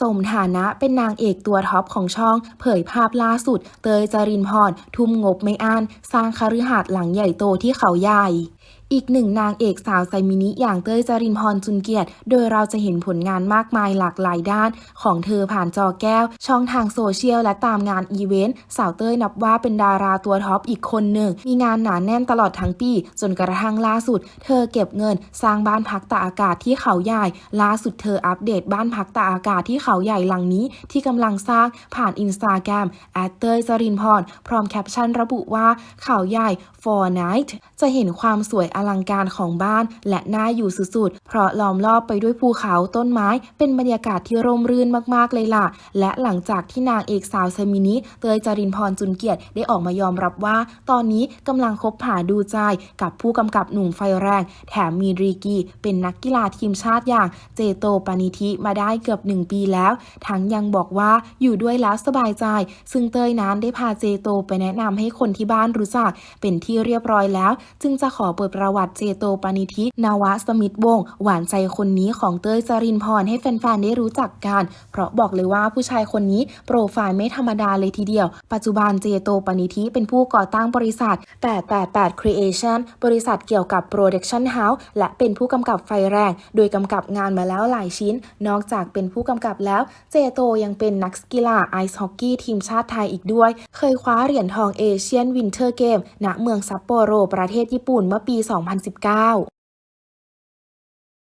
สมฐานะเป็นนางเอกตัวท็อปของช่อง เผยภาพล่าสุด เตยจรินพร ทุ่มงบไม่อั้นสร้างคฤหาสน์หลังใหญ่โตที่เขาใหญ่อีกหนึ่งนางเอกสาวไซมินิอย่างเต้ยจรินพรจุนเกียรติ โดยเราจะเห็นผลงานมากมายหลากหลายด้าน ของเธอผ่านจอแก้ว ช่องทางโซเชียลและตามงานอีเวนต์ สาวเต้ยนับว่าเป็นดาราตัวท็อปอีกคนหนึ่ง มีงานหนาแน่นตลอดทั้งปี จนกระทั่งล่าสุด เธอเก็บเงิน สร้างบ้านพักตากอากาศที่เขาใหญ่ ล่าสุดเธออัปเดตบ้านพักตากอากาศที่เขาใหญ่หลังนี้ ที่กำลังสร้างผ่านอินสตาแกรมแอดเตยจรินพรพร้อมแคปชั่นระบุว่าเขาใหญ่ for night จะเห็นความสวยอลังการของบ้านและน่าอยู่สุดๆ เพราะล้อมรอบไปด้วยภูเขาต้นไม้ เป็นบรรยากาศที่ร่มรื่นมากๆเลยล่ะ และหลังจากที่นางเอกสาวเซมินิเตยจรินพรจุนเกียรติได้ออกมายอมรับว่า ตอนนี้กำลังคบหาดูใจกับผู้กำกับหนุ่มไฟแรง แถมมีรีกีเป็นนักกีฬาทีมชาติอย่างเจโตปานิธิมาได้เกือบหนึ่งปีแล้ว ทั้งยังบอกว่าอยู่ด้วยแล้วสบายใจ ซึ่งเตยนั้นได้พาเจโตไปแนะนำให้คนที่บ้านรู้จักเป็นที่เรียบร้อยแล้ว จึงจะขอเปิดประรวัติเจโตปานิธิ นาวะสมิธวงศ์หวานใจคนนี้ของเต้ยจรินพรให้แฟนๆได้รู้จักกัน เพราะบอกเลยว่าผู้ชายคนนี้โปรไฟล์ไม่ธรรมดาเลยทีเดียว ปัจจุบันเจโตปานิธิเป็นผู้ก่อตั้งบริษัท 888 Creation บริษัทเกี่ยวกับ Production House และเป็นผู้กำกับไฟแรง โดยกำกับงานมาแล้วหลายชิ้น นอกจากเป็นผู้กำกับแล้ว เจโตยังเป็นนักกีฬาไอซ์ฮอกกี้ทีมชาติไทยอีกด้วย เคยคว้าเหรียญทองเอเชียนวินเทอร์เกมณเมืองซัปโปโรประเทศญี่ปุ่นเมื่อปี2019